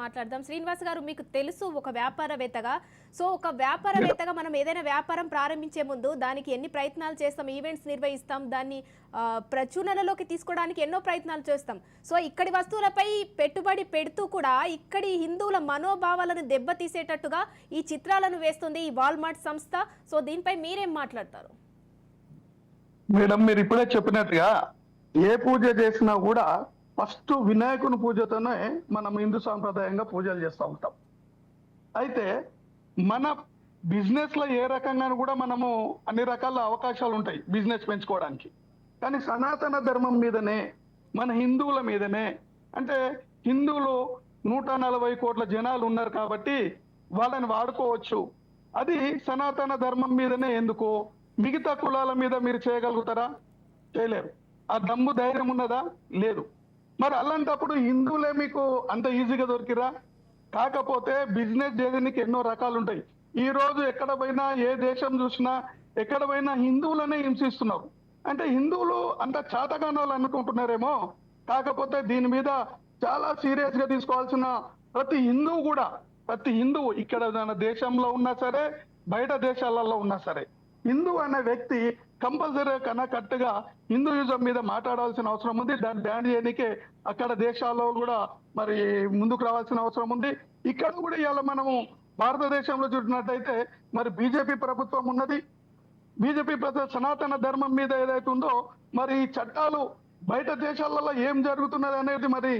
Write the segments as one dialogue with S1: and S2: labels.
S1: మాట్లాడదాం. శ్రీనివాస్ గారు మీకు తెలుసు ఒక వ్యాపారవేత్తగా. సో ఒక వ్యాపారవేత్తగా మనం ఏదైనా వ్యాపారం ప్రారంభించే ముందు దానికి ఎన్ని ప్రయత్నాలు చేస్తాం ఈవెంట్స్ నిర్వహిస్తాం దాన్ని ప్రచురణలోకి తీసుకోవడానికి ఎన్నో ప్రయత్నాలు చేస్తాం. సో ఇక్కడి వస్తువులపై పెట్టుబడి పెడుతూ కూడా ఇక్కడి హిందువుల మనోభావాలను దెబ్బతీసేటట్టుగా ఈ చిత్రాలను వేస్తుంది ఈ వాల్మార్ట్ సంస్థ. సో దీనిపై మీరేం మాట్లాడతారు?
S2: మేడం మీరు ఇప్పుడే చెప్పినట్టుగా ఏ పూజ చేసినా కూడా ఫస్ట్ వినాయకుని పూజతోనే మనం హిందూ సాంప్రదాయంగా పూజలు చేస్తూ ఉంటాం. అయితే మన బిజినెస్లో ఏ రకంగా కూడా మనము అన్ని రకాల అవకాశాలు ఉంటాయి బిజినెస్ పెంచుకోవడానికి. కానీ సనాతన ధర్మం మీదనే మన హిందువుల మీదనే అంటే హిందువులు నూట నలభై కోట్ల జనాలు ఉన్నారు కాబట్టి వాళ్ళని వాడుకోవచ్చు. అది సనాతన ధర్మం మీదనే ఎందుకు? మిగతా కులాల మీద మీరు చేయగలుగుతారా? చేయలేరు. ఆ దమ్ము ధైర్యం ఉన్నదా? లేదు. మరి అలాంటప్పుడు హిందువులే మీకు అంత ఈజీగా దొరికిరా? కాకపోతే బిజినెస్ చేయడానికి ఎన్నో రకాలు ఉంటాయి ఈ రోజు ఎక్కడ పోయినా ఏ దేశం చూసినా ఎక్కడ పోయినా హిందువులనే హింసిస్తున్నారు. అంటే హిందువులు అంత చాతగానాలు అనుకుంటున్నారేమో. కాకపోతే దీని మీద చాలా సీరియస్గా తీసుకోవాల్సిన ప్రతి హిందువు కూడా ప్రతి హిందువు ఇక్కడ మన దేశంలో ఉన్నా సరే బయట దేశాలలో ఉన్నా సరే హిందూ అనే వ్యక్తి కంపల్సరీ కన్నా కట్టుగా హిందూయిజం మీద మాట్లాడాల్సిన అవసరం ఉంది. దాన్ని బ్యాన్ చేయడానికే అక్కడ దేశాల్లో కూడా మరి ముందుకు రావాల్సిన అవసరం ఉంది. ఇక్కడ కూడా ఇవాళ మనము భారతదేశంలో చూసినట్టయితే మరి బీజేపీ ప్రభుత్వం ఉన్నది. బీజేపీ ప్రజల సనాతన ధర్మం మీద ఏదైతే ఉందో మరి చట్టాలు బయట దేశాలలో ఏం జరుగుతున్నది అనేది మరి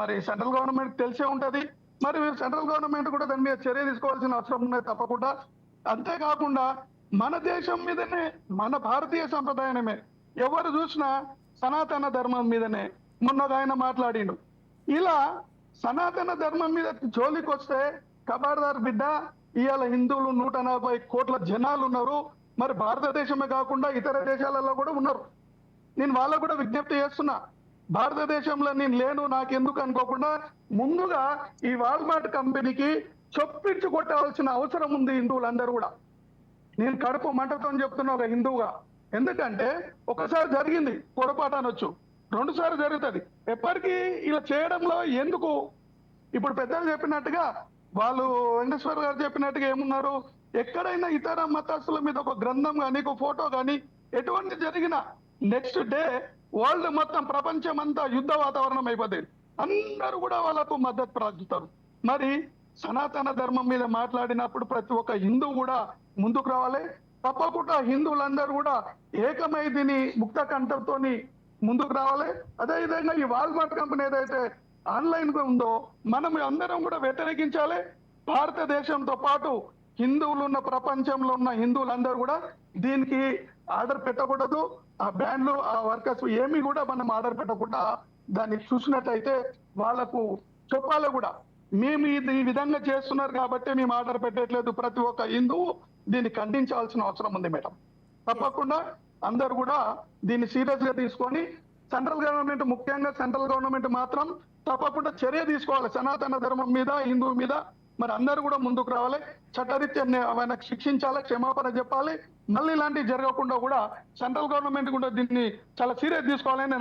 S2: మరి సెంట్రల్ గవర్నమెంట్ తెలిసే ఉంటది. మరి సెంట్రల్ గవర్నమెంట్ కూడా దాని మీద చర్య తీసుకోవాల్సిన అవసరం ఉన్నది తప్పకుండా. అంతేకాకుండా మన దేశం మీదనే మన భారతీయ సంప్రదాయమే ఎవరు చూసినా సనాతన ధర్మం మీదనే మొన్నదాయన ఆయన మాట్లాడిండు. ఇలా సనాతన ధర్మం మీద జోలికి వస్తే కబార్దార్ బిడ్డ ఇవాళ హిందువులు నూట నలభై కోట్ల జనాలు ఉన్నారు. మరి భారతదేశమే కాకుండా ఇతర దేశాలలో కూడా ఉన్నారు. నేను వాళ్ళకు కూడా విజ్ఞప్తి చేస్తున్నా. భారతదేశంలో నేను లేను నాకెందుకు అనుకోకుండా ముందుగా ఈ వాల్మార్ట్ కంపెనీకి చొప్పించి కొట్టాల్సిన అవసరం ఉంది హిందువులందరూ కూడా. నేను కడుపు మంటతో చెప్తున్నా ఒక హిందువుగా. ఎందుకంటే ఒకసారి జరిగింది పొరపాటు అనొచ్చు. రెండుసార్లు జరుగుతుంది. ఎప్పటికీ ఇలా చేయడంలో ఎందుకు? ఇప్పుడు పెద్దలు చెప్పినట్టుగా వాళ్ళు వెంకటేశ్వర గారు చెప్పినట్టుగా ఏమున్నారు? ఎక్కడైనా ఇతర మతస్థుల మీద ఒక గ్రంథం కానీ ఒక ఫోటో కానీ ఎటువంటి జరిగిన నెక్స్ట్ డే వరల్డ్ మొత్తం ప్రపంచం అంతా యుద్ధ వాతావరణం అయిపోతుంది. అందరూ కూడా వాళ్ళకు మద్దతు ప్రార్థిస్తారు మరి సనాతన ధర్మం మీద మాట్లాడినప్పుడు ప్రతి ఒక్క హిందూ కూడా ముందుకు రావాలి. తప్పకుండా హిందువులందరూ కూడా ఏకమై దీని ముక్త కంఠంతోని ముందుకు రావాలి. అదేవిధంగా ఈ వాల్మార్ట్ కంపెనీ ఏదైతే ఆన్లైన్ ఉందో మనం అందరం కూడా వ్యతిరేకించాలి. భారతదేశంతో పాటు హిందువులు ఉన్న ప్రపంచంలో ఉన్న హిందువులందరూ కూడా దీనికి ఆర్డర్ పెట్టకూడదు. ఆ బ్యాండ్లు ఆ వర్కర్స్ ఏమి కూడా మనం ఆర్డర్ పెట్టకుండా దాన్ని చూసినట్టయితే వాళ్ళకు చెప్పాలి కూడా. మేము ఇది ఈ విధంగా చేస్తున్నారు కాబట్టి మేము ఆర్డర్ పెట్టట్లేదు. ప్రతి ఒక్క హిందువు దీన్ని ఖండించాల్సిన అవసరం ఉంది మేడం. తప్పకుండా అందరు కూడా దీన్ని సీరియస్గా తీసుకొని సెంట్రల్ గవర్నమెంట్ ముఖ్యంగా సెంట్రల్ గవర్నమెంట్ మాత్రం తప్పకుండా చర్య తీసుకోవాలి. సనాతన ధర్మం మీద హిందువు మీద మరి అందరూ కూడా ముందుకు రావాలి. చట్టరీత్యా ఆయన శిక్షించాలి క్షమాపణ చెప్పాలి. మళ్ళీ ఇలాంటివి జరగకుండా కూడా సెంట్రల్ గవర్నమెంట్ కూడా దీన్ని చాలా సీరియస్ తీసుకోవాలని